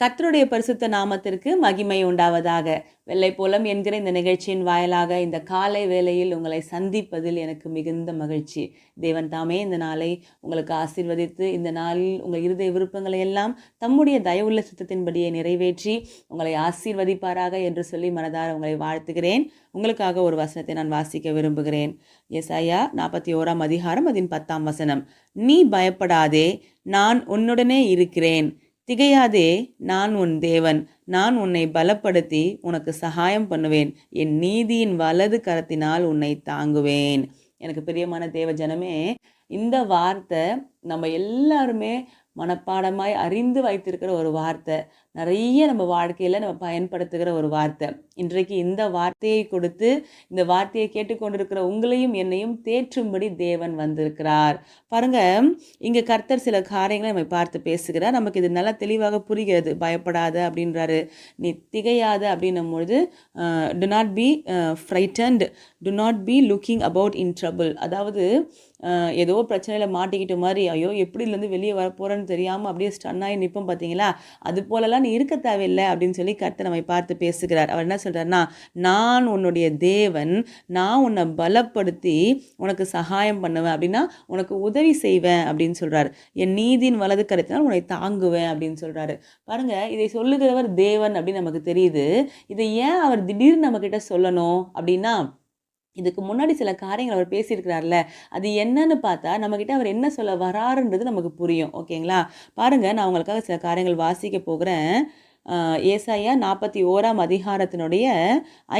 கத்தருடைய பரிசுத்த நாமத்திற்கு மகிமை உண்டாவதாக. வெள்ளை போலம் என்கிற இந்த நிகழ்ச்சியின் வாயிலாக இந்த காலை வேளையில் உங்களை சந்திப்பதில் எனக்கு மிகுந்த மகிழ்ச்சி. தேவன் தாமே இந்த நாளை உங்களுக்கு ஆசீர்வதித்து இந்த நாளில் உங்கள் இருதய விருப்பங்களை எல்லாம் தம்முடைய தயவுள்ள சித்தத்தின்படியே நிறைவேற்றி உங்களை ஆசீர்வதிப்பாராக என்று சொல்லி மனதார உங்களை வாழ்த்துகிறேன். உங்களுக்காக ஒரு வசனத்தை நான் வாசிக்க விரும்புகிறேன். எஸ் ஐயா நாற்பத்தி ஓராம் அதிகாரம் அதன் பத்தாம் வசனம். நீ பயப்படாதே நான் உன்னுடனே இருக்கிறேன். திகையாதே நான் உன் தேவன். நான் உன்னை பலப்படுத்தி உனக்கு சகாயம் பண்ணுவேன். என் நீதியின் வலது கரத்தினால் உன்னை தாங்குவேன். எனக்கு பிரியமான தேவ ஜனமே இந்த வார்த்தை நம்ம எல்லாருமே மனப்பாடமாய் அறிந்து வைத்திருக்கிற ஒரு வார்த்தை. நிறைய நம்ம வாழ்க்கையில் நம்ம பயன்படுத்துகிற ஒரு வார்த்தை. இன்றைக்கு இந்த வார்த்தையை கொடுத்து இந்த வார்த்தையை கேட்டுக்கொண்டிருக்கிற உங்களையும் என்னையும் தேற்றும்படி தேவன் வந்திருக்கிறார். பாருங்க இங்கே கர்த்தர் சில காரியங்களை நம்ம பார்த்து பேசுகிறார். நமக்கு இது நல்லா தெளிவாக புரிகிறது. பயப்படாத அப்படின்றாரு. நீ திகையாத அப்படின்னும் பொழுது do not be frightened do not be looking about in trouble அதாவது ஏதோ பிரச்சனையில் மாட்டிக்கிட்ட மாதிரி ஐயோ எப்படிலேருந்து வெளியே வர போகிறேன்னு தெரியாமல் அப்படியே ஸ்டன் ஆகி நிற்போம் பார்த்தீங்களா? அது போலலாம் நீ இருக்க தேவையில்லை அப்படின்னு சொல்லி கர்த்தர் நம்மை பார்த்து பேசுகிறார். அவர் என்ன சொல்கிறாருன்னா நான் உன்னுடைய தேவன் நான் உன்னை பலப்படுத்தி உனக்கு சகாயம் பண்ணுவேன் அப்படின்னா உனக்கு உதவி செய்வேன் அப்படின்னு சொல்கிறார் என் நீதியின் வலது கருத்தினால் உன்னை தாங்குவேன் அப்படின்னு சொல்கிறாரு பாருங்க இதை சொல்லுகிறவர் தேவன் அப்படின்னு நமக்கு தெரியுது. இதை ஏன் அவர் திடீர்னு நம்மக்கிட்ட சொல்லணும் அப்படின்னா இதுக்கு முன்னாடி சில காரியங்கள் அவர் பேசியிருக்கிறார்ல அது என்னன்னு பார்த்தா நம்மக்கிட்ட அவர் என்ன சொல்ல வராருன்றது நமக்கு புரியும் ஓகேங்களா? பாருங்கள் நான் உங்களுக்காக சில காரியங்கள் வாசிக்க போகிறேன். ஏசாயா நாற்பத்தி ஓராம் அதிகாரத்தினுடைய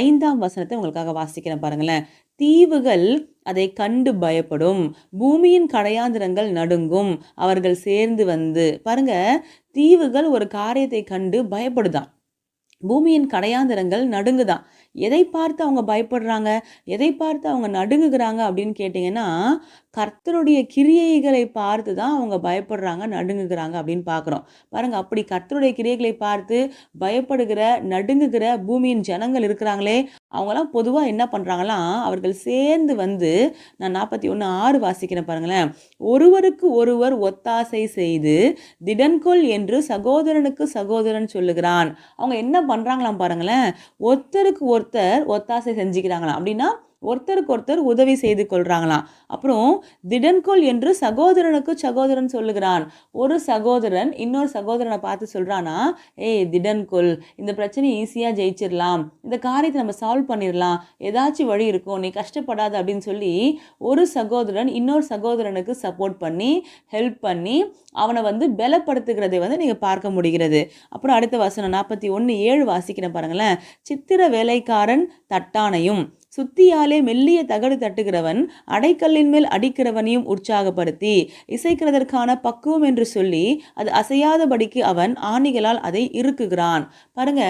ஐந்தாம் வசனத்தை உங்களுக்காக வாசிக்கிறேன் பாருங்களேன். தீவுகள் அதை கண்டு பயப்படும் பூமியின் கடையாந்திரங்கள் நடுங்கும் அவர்கள் சேர்ந்து வந்து பாருங்க தீவுகள் ஒரு காரியத்தை கண்டு பயப்படுதான். பூமியின் கடையாந்திரங்கள் நடுங்குதான். எதை பார்த்து அவங்க பயப்படுறாங்க? எதை பார்த்து அவங்க நடுங்குகிறாங்க அப்படின்னு கேட்டிங்கன்னா கர்த்தருடைய கிரியைகளை பார்த்து தான் அவங்க பயப்படுறாங்க நடுங்குகிறாங்க அப்படின்னு பார்க்குறோம். பாருங்கள் அப்படி கர்த்தருடைய கிரியைகளை பார்த்து பயப்படுகிற நடுங்குகிற பூமியின் ஜனங்கள் இருக்கிறாங்களே அவங்களாம் பொதுவாக என்ன பண்ணுறாங்களாம் அவர்கள் சேர்ந்து வந்து நான் நாற்பத்தி ஒன்று ஆறு வாசிக்கிறேன் பாருங்களேன். ஒருவருக்கு ஒருவர் ஒத்தாசை செய்து திடன்கொள் என்று சகோதரனுக்கு சகோதரன் சொல்லுகிறான். அவங்க என்ன பண்ணுறாங்களாம் பாருங்களேன். ஒருத்தருக்கு ஒருத்தர் ஒத்தாசை செஞ்சுக்கிறாங்களாம். அப்படின்னா ஒருத்தருக்கு ஒருத்தர் உதவி செய்து கொள்றாங்களாம். அப்புறம் திடன்கொள் என்று சகோதரனுக்கு சகோதரன் சொல்லுகிறான். ஒரு சகோதரன் இன்னொரு சகோதரனை பார்த்து சொல்றானா ஏய் திடன்கொள் இந்த பிரச்சனையை ஈஸியாக ஜெயிச்சிடலாம் இந்த காரியத்தை நம்ம சால்வ் பண்ணிடலாம் ஏதாச்சும் வழி இருக்கும். நீ கஷ்டப்படாத அப்படின்னு சொல்லி ஒரு சகோதரன் இன்னொரு சகோதரனுக்கு சப்போர்ட் பண்ணி ஹெல்ப் பண்ணி அவனை வந்து பலப்படுத்துகிறதை வந்து நீங்கள் பார்க்க முடிகிறது. அப்புறம் அடுத்த வசனம் நாற்பத்தி ஒன்று ஏழு வாசிக்கிறேன் பாருங்களேன். சித்திர வேலைக்காரன் தட்டானையும் சுத்தியாலே மெல்லிய தகடு தட்டுகிறவன் அடைக்கல்லின் மேல் அடிக்கிறவனையும் உற்சாகப்படுத்தி இசைக்கிறதற்கான பக்குவம் என்று சொல்லி அது அசையாதபடிக்கு அவன் ஆணிகளால் அதை இறுக்குகிறான். பாருங்க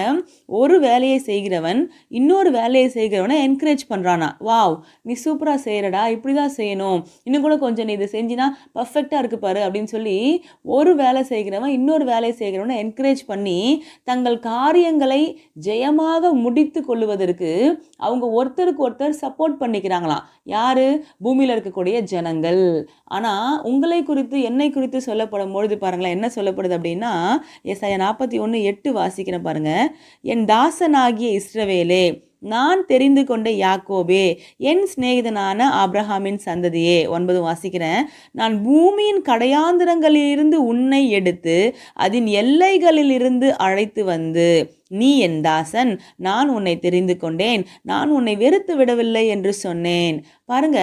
ஒரு வேலையை செய்கிறவன் இன்னொரு வேலையை செய்கிறவனை என்கரேஜ் பண்ணுறானா வாவ் நீ சூப்பராக செய்கிறடா இப்படி தான் செய்யணும். இன்னும் கூட கொஞ்சம் நீ இதை செஞ்சினா பர்ஃபெக்டாக இருக்கு பாரு அப்படின்னு சொல்லி ஒரு வேலை செய்கிறவன் இன்னொரு வேலையை செய்கிறவனை என்கரேஜ் பண்ணி தங்கள் காரியங்களை ஜெயமாக முடித்து கொள்ளுவதற்கு அவங்க ஒருத்தருக்கு ஒருத்தர் சப்போர்ட் பண்ணிக்கிறாங்களாம். யார்? பூமியில் இருக்கக்கூடிய ஜனங்கள். ஆனால் உங்களை குறித்து என்னை குறித்து சொல்லப்படும் பொழுது பாருங்களேன் என்ன சொல்லப்படுது அப்படின்னா எஸ் ஐயா நாற்பத்தி ஒன்று எட்டு வாசிக்கிறேன் பாருங்கள் என் தாசனாகிய இஸ்ரவேலே நான் தெரிந்து கொண்ட யாக்கோபே என் சிநேகிதனான அப்ரஹாமின் சந்ததியே. ஒன்பது வாசிக்கிறேன். நான் பூமியின் கடையாந்திரங்களிலிருந்து உன்னை எடுத்து அதன் எல்லைகளிலிருந்து அழைத்து வந்து நீ என் தாசன் நான் உன்னை தெரிந்து கொண்டேன் நான் உன்னை வெறுத்து விடவில்லை என்று சொன்னேன். பாருங்க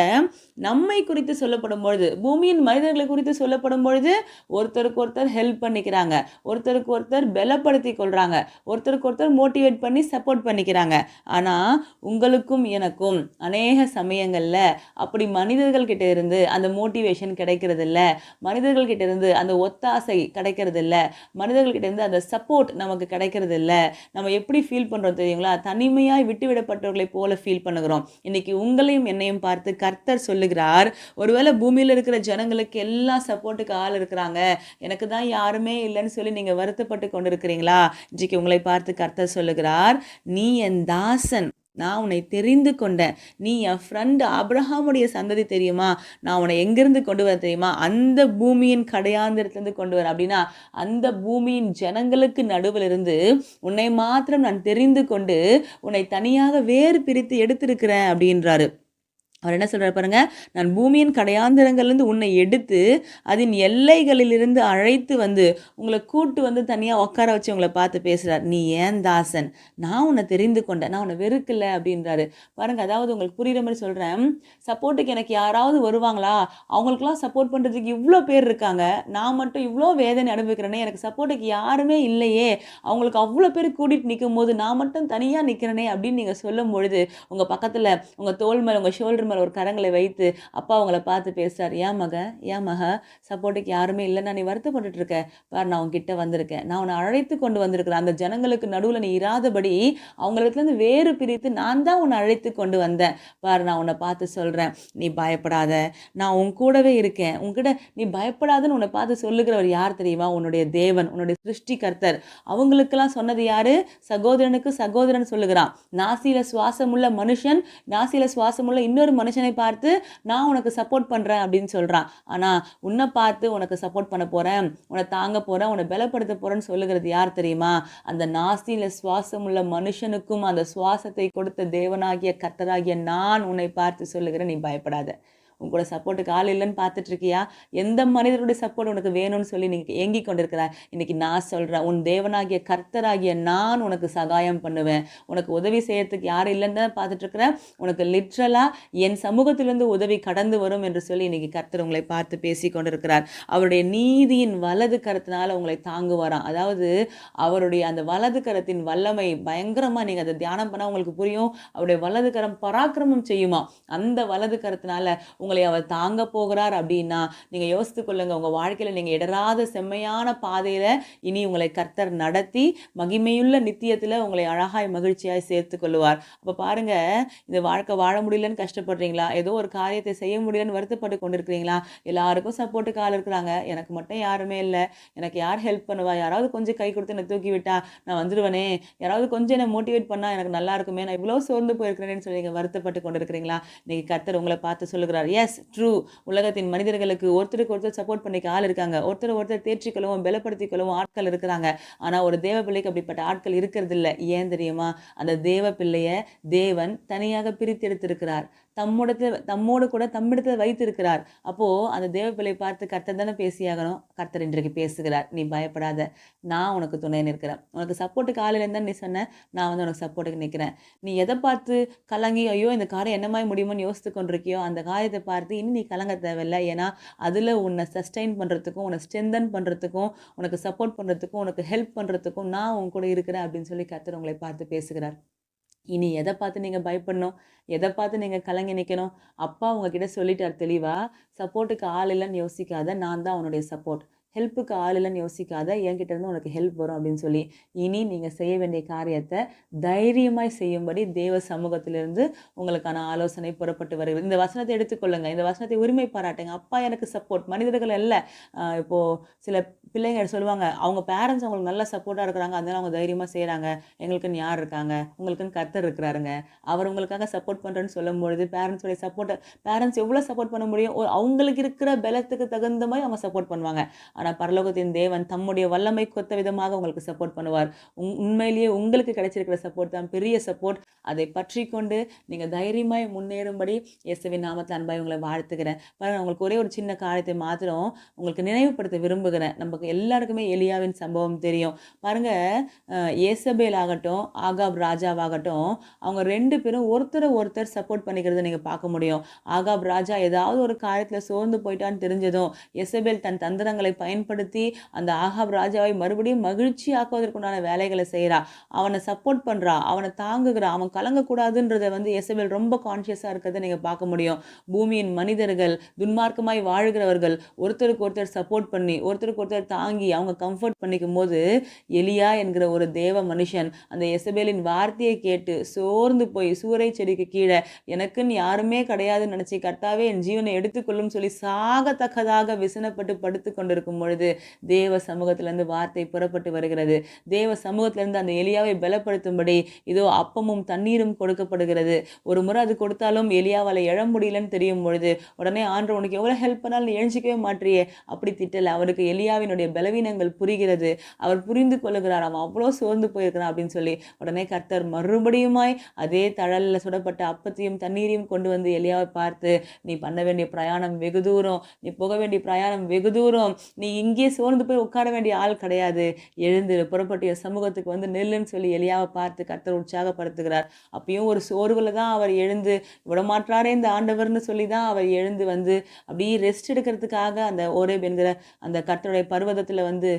நம்மை குறித்து சொல்லப்படும் பொழுது பூமியின் மனிதர்களை குறித்து சொல்லப்படும் பொழுது ஒருத்தருக்கு ஒருத்தர் ஹெல்ப் பண்ணிக்கிறாங்க. ஒருத்தருக்கு ஒருத்தர் பலப்படுத்தி கொள்றாங்க. ஒருத்தருக்கு ஒருத்தர் மோட்டிவேட் பண்ணி சப்போர்ட் பண்ணிக்கிறாங்க. ஆனால் உங்களுக்கும் எனக்கும் அநேக சமயங்களில் அப்படி மனிதர்கள் கிட்ட இருந்து அந்த மோட்டிவேஷன் கிடைக்கிறது இல்லை மனிதர்கள் கிட்ட இருந்து அந்த ஒத்தாசை கிடைக்கிறது இல்லை மனிதர்கள் கிட்ட இருந்து அந்த சப்போர்ட் நமக்கு கிடைக்கிறது இல்லை நம்ம எப்படி ஃபீல் பண்றோம் தெரியுங்களா? தனிமையாய் விட்டுவிடப்பட்டவர்களை போல ஃபீல் பண்ணுகிறோம். இன்னைக்கு உங்களையும் என்னையும் பார்த்து பார்த்து கர்த்தர் சொல்லுகிறார் ஒருவேளை பூமியில் இருக்கிற ஜனங்களுக்கு எல்லாம் சப்போர்ட்டுக்கு ஆள் இருக்கிறாங்க எனக்கு தான் யாருமே இல்லைன்னு சொல்லி நீங்கள் வருத்தப்பட்டு கொண்டிருக்கிறீங்களா? இன்றைக்கு உங்களை பார்த்து கர்த்தர் சொல்லுகிறார் நீ என் தாசன் நான் உன்னை தெரிந்து கொண்டேன். நீ என் ஃப்ரெண்டு அப்ரஹாமுடைய சந்ததி தெரியுமா? நான் உன்னை எங்கேருந்து கொண்டு வர தெரியுமா? அந்த பூமியின் கடையாந்திரத்துலேருந்து கொண்டு வர. அப்படின்னா அந்த பூமியின் ஜனங்களுக்கு நடுவில் இருந்து உன்னை மாத்திரம் நான் தெரிந்து கொண்டு உன்னை தனியாக வேறு பிரித்து எடுத்திருக்கிறேன் அப்படின்றாரு. அவர் என்ன சொல்கிறார் பாருங்க நான் பூமியின் கடையாந்திரங்கள்லேருந்து உன்னை எடுத்து அதன் எல்லைகளிலிருந்து அழைத்து வந்து உங்களை கூட்டு வந்து தனியாக உட்கார வச்சு உங்களை பார்த்து பேசுகிறார் நீ ஏன் தாசன்? நான் உன்னை தெரிந்து கொண்டேன். நான் உன்னை வெறுக்கலை அப்படின்றாரு. பாருங்க அதாவது உங்களுக்கு புரிகிற மாதிரி சொல்கிறேன் சப்போர்ட்டுக்கு எனக்கு யாராவது வருவாங்களா? அவங்களுக்குலாம் சப்போர்ட் பண்ணுறதுக்கு இவ்வளோ பேர் இருக்காங்க. நான் மட்டும் இவ்வளோ வேதனை அனுபவிக்கிறேனே. எனக்கு சப்போர்ட்டுக்கு யாருமே இல்லையே. அவங்களுக்கு அவ்வளோ பேர் கூட்டிகிட்டு நிற்கும் போது நான் மட்டும் தனியாக நிற்கிறேனே அப்படின்னு நீங்கள் சொல்லும் பொழுது உங்கள் பக்கத்தில் உங்கள் தோல் மேல் உங்கள் ஷோல்டர் மேலே ஒரு கரங்களை வைத்து அப்பா அவங்கள பார்த்து பேசுகிறார் ஏன் மக? ஏன் மக? சப்போர்ட்டுக்கு யாருமே இல்லை நான் நீ வருத்தப்பட்டுட்டு இருக்க. பார் நான் உங்ககிட்ட வந்திருக்கேன். நான் உன்னை அழைத்து கொண்டு வந்திருக்கிறேன். அந்த ஜனங்களுக்கு நடுவில் நீ இராதபடி அவங்களுக்குலேருந்து வேறு பிரித்து நான் தான் உன்னை அழைத்து கொண்டு வந்தேன். பார் நான் உன்னை பார்த்து சொல்கிறேன் நீ பயப்படாத. நான் உன் கூடவே இருக்கேன். உன்கிட்ட நீ பயப்படாதன்னு உன்னை பார்த்து சொல்லுகிறவர் யார் தெரியுமா? உன்னுடைய தேவன் உன்னுடைய சிருஷ்டிகர்த்தர். அவங்களுக்கெல்லாம் சொன்னது யாரு? சகோதரனுக்கு சகோதரன் சொல்லுகிறான். நாசியில சுவாசமுள்ள மனுஷன் நாசியில சுவாசமுள்ள இன்னொரு மனுஷனை பார்த்து நான் உனக்கு சப்போர்ட் பண்ணுறேன் அப்படின்னு சொல்கிறான் ஆனால் உன்னை பார்த்து உனக்கு சப்போர்ட் பண்ண போகிறேன் உன்னை தாங்க போகிறேன் உன்னை பலப்படுத்த போகிறேன்னு சொல்லுகிறது யார் தெரியுமா? அந்த நாஸ்தியில சுவாசம் உள்ள மனுஷனுக்கும் அந்த சுவாசத்தை கொடுத்த தேவனாகிய கர்த்தராகிய நான் உன்னை பார்த்து சொல்லுகிறேன் நீ பயப்படாத. உன் கூட சப்போர்ட்டுக்கு ஆள் இல்லைன்னு பார்த்துட்ருக்கியா எந்த மனிதருடைய சப்போர்ட் உனக்கு வேணும்னு சொல்லி நீங்கள் ஏங்கி கொண்டிருக்கிறாய்? இன்னைக்கு நான் சொல்கிறேன் உன் தேவனாகிய கர்த்தராகிய நான் உனக்கு சகாயம் பண்ணுவேன். உனக்கு உதவி செய்யறதுக்கு யாரும் இல்லைன்னு தான் பார்த்துட்ருக்குறேன் உனக்கு லிட்ரலாக என் சமூகத்திலிருந்து உதவி கடந்து வரும் என்று சொல்லி இன்றைக்கி கர்த்தர் உங்களை பார்த்து பேசி கொண்டிருக்கிறார். அவருடைய நீதியின் வலது கருத்தினால் உங்களை தாங்குவாராம். அதாவது அவருடைய அந்த வலது கரத்தின் வல்லமை பயங்கரமாக நீங்கள் அதை தியானம் பண்ணால் உங்களுக்கு புரியும். அவருடைய வலது கரம் பராக்கிரமம் செய்யுமா? அந்த வலது கரத்தினால உங்களை அவர் தாங்க போகிறார் அப்படின்னா நீங்கள் யோசித்து கொள்ளுங்க உங்கள் வாழ்க்கையில் நீங்கள் இடராத செம்மையான பாதையில் இனி உங்களை கர்த்தர் நடத்தி மகிமையுள்ள நித்தியத்தில் உங்களை அழகாய் மகிழ்ச்சியாய் சேர்த்து கொள்ளுவார். அப்போ பாருங்க இந்த வாழ்க்கை வாழ முடியலன்னு கஷ்டப்படுறீங்களா? ஏதோ ஒரு காரியத்தை செய்ய முடியலன்னு வருத்தப்பட்டு கொண்டிருக்கிறீங்களா? எல்லாருக்கும் சப்போர்ட்டுக்கு ஆள் இருக்கிறாங்க. எனக்கு மட்டும் யாருமே இல்லை. எனக்கு யார் ஹெல்ப் பண்ணுவா? யாராவது கொஞ்சம் கை கொடுத்து என்னை தூக்கி விட்டா நான் வந்துடுவேனே யாராவது கொஞ்சம் என்னை மோட்டிவேட் பண்ணால் எனக்கு நல்லா இருக்குமே. நான் இவ்வளோ சோர்ந்து போயிருக்கிறேன்னு சொல்லி நீங்கள் வருத்தப்பட்டு கொண்டிருக்கிறீங்களா? நீங்கள் கர்த்தர் உங்களை பார்த்து சொல்லுகிறார். எஸ் ட்ரூ உலகத்தின் மனிதர்களுக்கு ஒருத்தருக்கு ஒருத்தர் சப்போர்ட் பண்ணிக்க ஆள் இருக்காங்க. ஒருத்தர் ஒருத்தர் தேற்றிக்கொள்ளவும் பலப்படுத்திக்கொள்ளவும் ஆட்கள் இருக்கிறாங்க. ஆனால் ஒரு தேவ பிள்ளைக்கு அப்படிப்பட்ட ஆட்கள் இருக்கிறது இல்லை ஏன் தெரியுமா? அந்த தேவ பிள்ளைய தேவன் தனியாக பிரித்தெடுத்திருக்கிறார். தம்மிடத்தில் தம்மோடு கூட தம்மிடத்தில் வைத்திருக்கிறார். அப்போது அந்த தேவப்பிள்ளை பார்த்து கர்த்தர் தானே பேசியாகணும் கர்த்தர் இன்றைக்கு பேசுகிறார். நீ பயப்படாத. நான் உனக்கு துணை நிற்கிறேன். உனக்கு சப்போர்ட்டுக்கு ஆள் நீ சொன்ன நான் வந்து உனக்கு சப்போர்ட்டுக்கு நிற்கிறேன். நீ எதை பார்த்து கலங்கி ஐயோ இந்த காரியம் என்னமாய் முடியுமோன்னு யோசித்து கொண்டிருக்கியோ? அந்த காரியத்தை பார்த்து இனி நீ கலங்க தேவையில்லை. ஏன்னா அதில் உன்னை சஸ்டைன் பண்ணுறதுக்கும் உன்னை ஸ்ட்ரென்தன் பண்ணுறதுக்கும் உனக்கு சப்போர்ட் பண்ணுறதுக்கும் உனக்கு ஹெல்ப் பண்ணுறதுக்கும் நான் உன் கூட இருக்கிறேன். அப்படின்னு சொல்லி கர்த்தர் உங்களை பார்த்து பேசுகிறார். இனி எதை பார்த்து நீங்கள் பயப்படணும்? எதை பார்த்து நீங்கள் கலங்கி நிற்கணும் அப்பா உங்ககிட்ட சொல்லிட்டார் தெளிவாக சப்போர்ட்டுக்கு ஆள் இல்லைன்னு யோசிக்காத நான் தான் அவனுடைய சப்போர்ட். ஹெல்ப்புக்கு ஆள் இல்லைன்னு யோசிக்காத என்கிட்ட இருந்து உனக்கு ஹெல்ப் வரும் அப்படின்னு சொல்லி இனி நீங்கள் செய்ய வேண்டிய காரியத்தை தைரியமாய் செய்யும்படி தேவ சமூகத்திலிருந்து உங்களுக்கான ஆலோசனை புறப்பட்டு வருகிறது. இந்த வசனத்தை எடுத்துக்கொள்ளுங்க. இந்த வசனத்தை உரிமை பாராட்டுங்க. அப்பா எனக்கு சப்போர்ட் மனிதர்கள் இல்லை இப்போது இப்போ சில பிள்ளைங்க சொல்லுவாங்க அவங்க பேரண்ட்ஸ் அவங்களுக்கு நல்ல சப்போர்ட்டாக இருக்கிறாங்க. அதனால அவங்க தைரியமாக செய்கிறாங்க எங்களுக்குன்னு யார் இருக்காங்க? உங்களுக்குன்னு கத்தர் இருக்கிறாருங்க. அவர் உங்களுக்காக சப்போர்ட் பண்ணுறேன்னு சொல்லும் பொழுது பேரண்ட்ஸோடைய சப்போர்ட்டை பேரண்ட்ஸ் எவ்வளோ சப்போர்ட் பண்ண முடியும்? அவங்களுக்கு இருக்கிற பலத்துக்கு தகுந்த மாதிரி அவங்க சப்போர்ட் பண்ணுவாங்க. ஆனால் பரலோகத்தின் தேவன் தம்முடைய வல்லமை கொத்த விதமாக உங்களுக்கு சப்போர்ட் பண்ணுவார். உங் உண்மையிலேயே உங்களுக்கு கிடைச்சிருக்கிற சப்போர்ட் தான். பெரிய சப்போர்ட் அதை பற்றி கொண்டு நீங்கள் தைரியமாய் முன்னேறும்படி இயேசுவின் நாமத்தில் அன்பாய் உங்களை வாழ்த்துக்கிறேன் பாருங்கள் உங்களுக்கு ஒரே ஒரு சின்ன காரியத்தை மாத்திரம் உங்களுக்கு நினைவுபடுத்த விரும்புகிறேன். நமக்கு எல்லாருக்குமே எலியாவின் சம்பவம் தெரியும். பாருங்கள் ஏசபேல் ஆகட்டும் ஆகாப் ராஜாவாகட்டும் அவங்க ரெண்டு பேரும் ஒருத்தரை ஒருத்தர் சப்போர்ட் பண்ணிக்கிறத நீங்கள் பார்க்க முடியும். ஆகாப் ராஜா ஏதாவது ஒரு காரியத்தில் சோர்ந்து போயிட்டான்னு தெரிஞ்சதும் எசபேல் தன் தந்திரங்களை பயன் பயன்படுத்தி அந்த ஆகாப் ராஜாவை மறுபடியும் மகிழ்ச்சி ஆக்குவதற்குண்டான வேலைகளை செய்கிறா அவனை சப்போர்ட் பண்ணுறா அவனை தாங்குகிறா. அவன் கலங்கக்கூடாதுன்றதை வந்து எசபேல் ரொம்ப கான்ஷியஸாக இருக்கிறத நீங்கள் பார்க்க முடியும். பூமியின் மனிதர்கள் துன்மார்க்கமாய் வாழ்கிறவர்கள் ஒருத்தருக்கு ஒருத்தர் சப்போர்ட் பண்ணி ஒருத்தருக்கு ஒருத்தர் தாங்கி அவங்க கம்ஃபர்ட் பண்ணிக்கும் போது எலியா என்கிற ஒரு தேவ மனுஷன் அந்த எசபேலின் வார்த்தையை கேட்டு சோர்ந்து போய் சூறை செடிக்கு கீழே எனக்குன்னு யாருமே கிடையாதுன்னு நினச்சி கர்த்தாவே என் ஜீவனை எடுத்துக்கொள்ளும் சொல்லி சாகத்தக்கதாக விசனப்பட்டு படுத்து கொண்டிருக்கும் இருக்கும் பொழுது தேவ சமூகத்திலிருந்து வார்த்தை புறப்பட்டு வருகிறது. தேவ சமூகத்திலிருந்து அந்த எலியாவை பலப்படுத்தும்படி இதோ அப்பமும் தண்ணீரும் கொடுக்கப்படுகிறது. ஒரு முறை அது கொடுத்தாலும் எலியாவால் எழ முடியலன்னு தெரியும் பொழுது உடனே ஆண்டு உனக்கு எவ்வளோ ஹெல்ப் பண்ணாலும் எழுஞ்சிக்கவே மாற்றியே அப்படி திட்டல. அவருக்கு எலியாவினுடைய பலவீனங்கள் புரிகிறது. அவர் புரிந்து கொள்ளுகிறார் அவன் அவ்வளோ சோர்ந்து போயிருக்கிறான் அப்படின்னு சொல்லி. உடனே கர்த்தர் மறுபடியுமாய் அதே தழலில் சுடப்பட்ட அப்பத்தையும் தண்ணீரையும் கொண்டு வந்து எலியாவை பார்த்து நீ பண்ண வேண்டிய பிரயாணம் வெகு தூரம். நீ போக வேண்டிய பிரயாணம் வெகு தூரம். நீ நீ இங்கே சோர்ந்து போய் உட்கார வேண்டிய ஆள் கிடையாது. எழுந்து புறப்பட்டிய சமூகத்துக்கு வந்து நெல்லுன்னு சொல்லி எலியாவை பார்த்து கர்த்தர் உற்சாகப்படுத்துகிறார். அப்பயும் ஒரு சோர்வில் தான் அவர் எழுந்து விடமாற்றாரே இந்த ஆண்டவர்னு சொல்லி தான் அவர் எழுந்து வந்து அப்படியே ரெஸ்ட் எடுக்கிறதுக்காக அந்த ஓரேப் என்கிற அந்த கர்த்தருடைய பர்வதத்தில் வந்து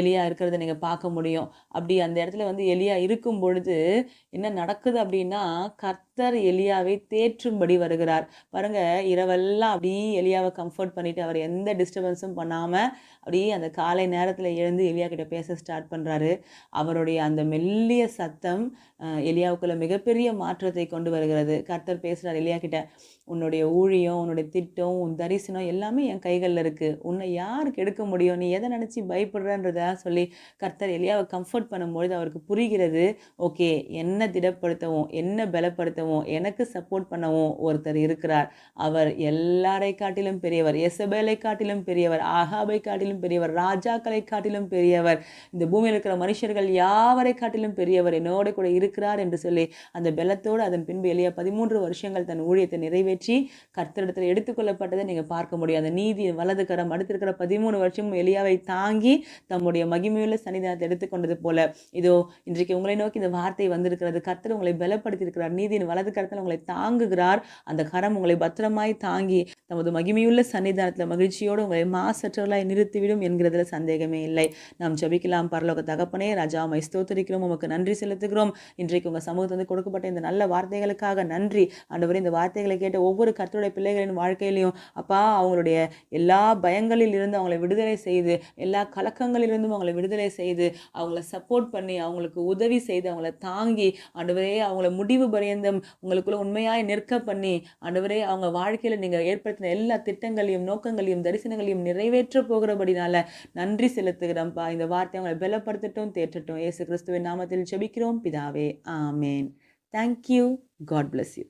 எலியா இருக்கிறத நீங்கள் பார்க்க முடியும். அப்படி அந்த இடத்துல வந்து எலியா இருக்கும் பொழுது என்ன நடக்குது அப்படின்னா கர்த்தர் எலியாவை தேற்றும்படி வருகிறார். பாருங்க இரவெல்லாம் அப்படியே எலியாவை கம்ஃபர்ட் பண்ணிட்டு அவர் எந்த டிஸ்டர்பன்ஸும் பண்ணாமல் அப்படியே அந்த காலை நேரத்தில் எழுந்து எலியா கிட்ட பேச ஸ்டார்ட் பண்ணுறாரு அவருடைய அந்த மெல்லிய சத்தம் எலியாவுக்குள்ள மிகப்பெரிய மாற்றத்தை கொண்டு வருகிறது. கர்த்தர் பேசுகிறார் எலியா கிட்ட உன்னுடைய ஊழியம் உன்னுடைய திட்டம் உன் தரிசனம் எல்லாமே என் கைகளில் இருக்குது உன்னை யாருக்கு எடுக்க முடியும்? நீ எதை நினச்சி பயப்படுறன்றதா சொல்லி கர்த்தர் எலியாவை கம்ஃபர்ட் பண்ணும்பொழுது அவருக்கு புரிகிறது. ஓகே என்ன திடப்படுத்தவும் என்ன பலப்படுத்தவும் எனக்கு சப்போர்ட் பண்ணவும் ஒருத்தர் இருக்கிறார். அவர் எல்லாரை காட்டிலும் பெரியவர் எசபேலை காட்டிலும் பெரியவர் ஆகாபை காட்டிலும் பெரியவர் ராஜாக்களை காட்டிலும் பெரியவர். இந்த பூமியில் இருக்கிற மனுஷர்கள் யாவரை காட்டிலும் பெரியவர்? என்னோட கூட இருக்கிறார் என்று சொல்லி அந்த பலத்தோடு அதன் பின்பு எளிய பதிமூன்று வருஷங்கள் தன் ஊழியத்தை நிறைவேற்றி கர்த்தரிடத்தில் எடுத்துக்கொள்ளப்பட்டதை நீங்கள் பார்க்க முடியும். அந்த நீதி வலது கரம் அடுத்திருக்கிற பதிமூணு வருஷமும் எளியாவை தாங்கி தம்முடைய மகிமையுள்ள சன்னிதானத்தை எடுத்துக்கொண்டது போல. இதோ இன்றைக்கு உங்களை நோக்கி இந்த வார்த்தை வந்திருக்கிறது. கர்த்தர் உங்களை பலப்படுத்தி இருக்கிறார் நீதியின் வலது கரத்தில் உங்களை தாங்குகிறார். அந்த கரம் உங்களை பத்திரமாய் தாங்கி தமது மகிமையுள்ள சன்னிதானத்தில் மகிழ்ச்சியோடு உங்களை மாசற்றவர்களாய் நிறுத்திவிடும் என்கிறதுல சந்தேகமே இல்லை. நாம் ஜபிக்கலாம். பரலோக தகப்பனே ராஜா மை ஸ்தோத்திரிக்கிறோம். உமக்கு நன்றி செலுத்துகிறோம். இன்றைக்கு உங்கள் சமூகத்தில் வந்து கொடுக்கப்பட்ட இந்த நல்ல வார்த்தைகளுக்காக நன்றி. ஆண்டவரே இந்த வார்த்தைகளை கேட்ட ஒவ்வொரு கர்த்தருடைய பிள்ளைகளின் வாழ்க்கையிலையும் அப்பா அவங்களுடைய எல்லா பயங்களில் இருந்து அவங்களை விடுதலை செய்து எல்லா கலக்கங்களிலிருந்தும் அவங்களை விடுதலை செய்து அவங்கள சப்போர்ட் பண்ணி அவங்களுக்கு உதவி செய்து அவங்கள தாங்கி ஆண்டவரே அவங்கள முடிவு பரியந்தம் உங்களுக்குள்ள உண்மையாக நிற்க பண்ணி ஆண்டவரே அவங்க வாழ்க்கையில் நீங்கள் ஏற்படுத்தின எல்லா திட்டங்களையும் நோக்கங்களையும் தரிசனங்களையும் நிறைவேற்ற போகிறபடினால நன்றி செலுத்துகிறோம்ப்பா இந்த வார்த்தை அவங்களை பலப்படுத்தட்டும் தேற்றட்டும். இயேசு கிறிஸ்துவின் நாமத்தில் ஜபிக்கிறோம். பிதாவே കർത്താവെ ആമേൻ thank you God bless you